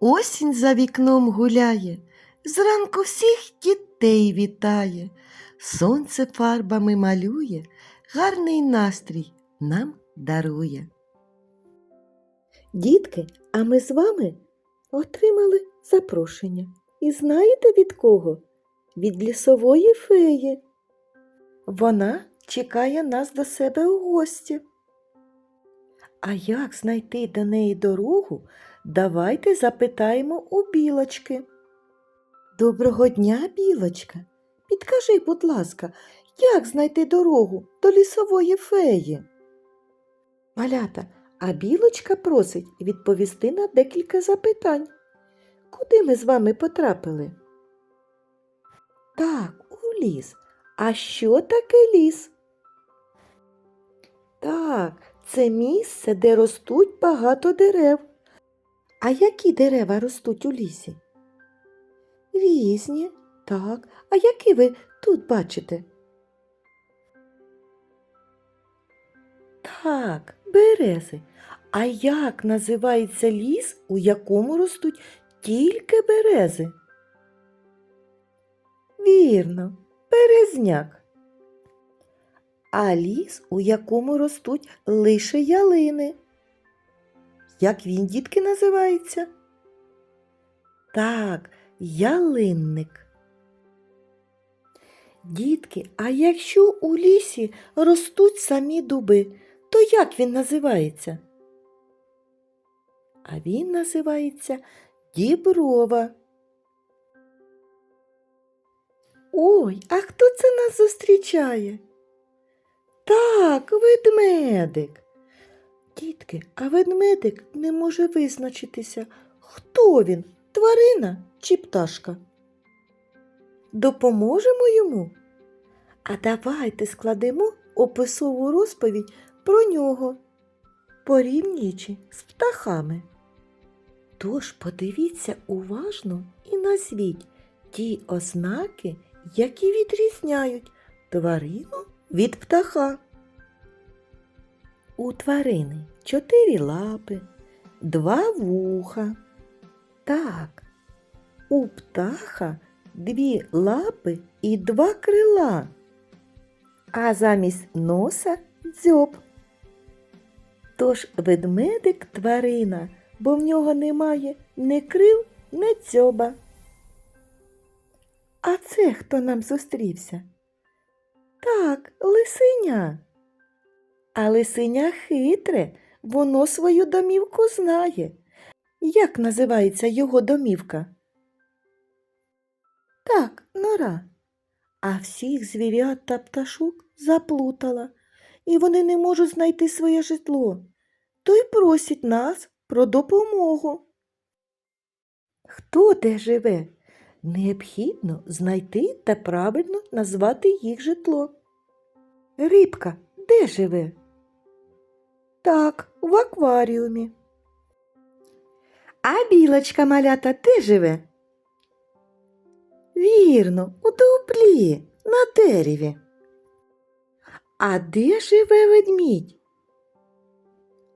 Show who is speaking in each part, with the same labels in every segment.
Speaker 1: Осінь за вікном гуляє, зранку всіх дітей вітає, сонце фарбами малює, гарний настрій нам дарує.
Speaker 2: Дітки, а ми з вами отримали запрошення. І знаєте від кого? Від лісової феї. Вона чекає нас до себе у гості. А як знайти до неї дорогу, давайте запитаємо у білочки. Доброго дня, білочка. Підкажи, будь ласка, як знайти дорогу до лісової феї? Малята, а білочка просить відповісти на декілька запитань. Куди ми з вами потрапили? Так, у ліс. А що таке ліс? Так, це місце, де ростуть багато дерев. А які дерева ростуть у лісі? Різні, так. А які ви тут бачите? Так, берези. А як називається ліс, у якому ростуть тільки берези? Вірно, березняк. А ліс, у якому ростуть лише ялини. Як він, дітки, називається? Так, ялинник. Дітки, а якщо у лісі ростуть самі дуби, то як він називається? А він називається Діброва. Ой, а хто це нас зустрічає? Так, ведмедик. Дітки, а ведмедик не може визначитися, хто він, тварина чи пташка. Допоможемо йому? А давайте складемо описову розповідь про нього, порівнюючи з птахами. Тож подивіться уважно і назвіть ті ознаки, які відрізняють тварину від птаха. У тварини чотири лапи, два вуха. Так, у птаха дві лапи і два крила, а замість носа дзьоб. Тож ведмедик тварина, бо в нього немає ні крил, ні дзьоба. А це хто нам зустрівся? Так, лисеня. А лисеня хитре, воно свою домівку знає. Як називається його домівка? Так, нора. А всіх звірят та пташок заплутала, і вони не можуть знайти своє житло, то й просять нас про допомогу. Хто де живе? Необхідно знайти та правильно назвати їх житло. Рибка де живе? Так, в акваріумі. А білочка малята де живе? Вірно, у дуплі, на дереві. А де живе ведмідь?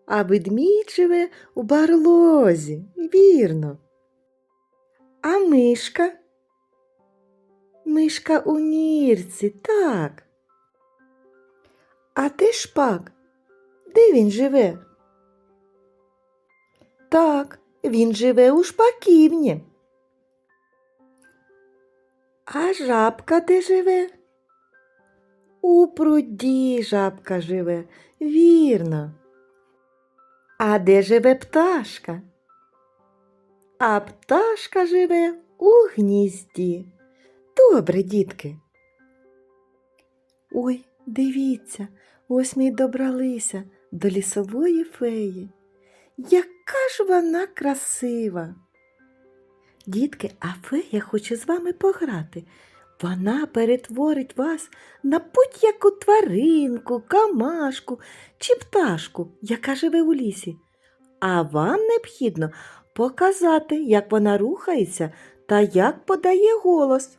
Speaker 2: А ведмідь живе у барлозі, вірно. А мишка? Мишка у нірці, так. А де шпак? Де він живе? Так, він живе у шпаківні. А жабка де живе? У пруді жабка живе, вірно. А де живе пташка? А пташка живе у гнізді. Добре, дітки. Ой, дивіться, ось ми й добралися до лісової феї. Яка ж вона красива! Дітки, а фея хоче з вами пограти. Вона перетворить вас на будь-яку тваринку, камашку чи пташку, яка живе у лісі. А вам необхідно показати, як вона рухається та як подає голос.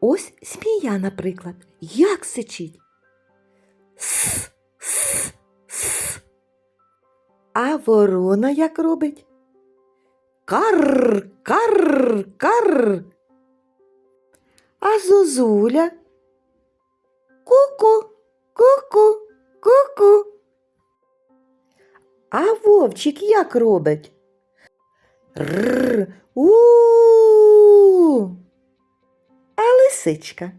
Speaker 2: Ось змія, наприклад, як сичить. Ворона як робить? Кар, кар, кар. А зозуля? Ку-ку, ку-ку, ку-ку. А вовчик як робить? Рр, у. А лисичка?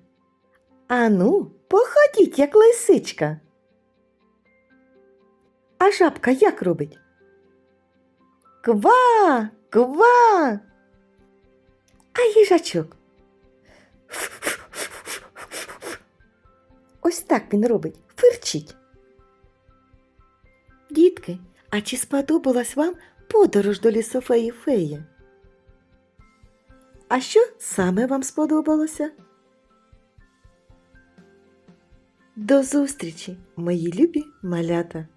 Speaker 2: Ану, походіть, як лисичка. А жабка як робить? Ква, ква. А їжачок? Ось так він робить, фирчить. Дітки, а чи сподобалась вам подорож до лісофеї феї? А що саме вам сподобалося? До зустрічі, мої любі малята!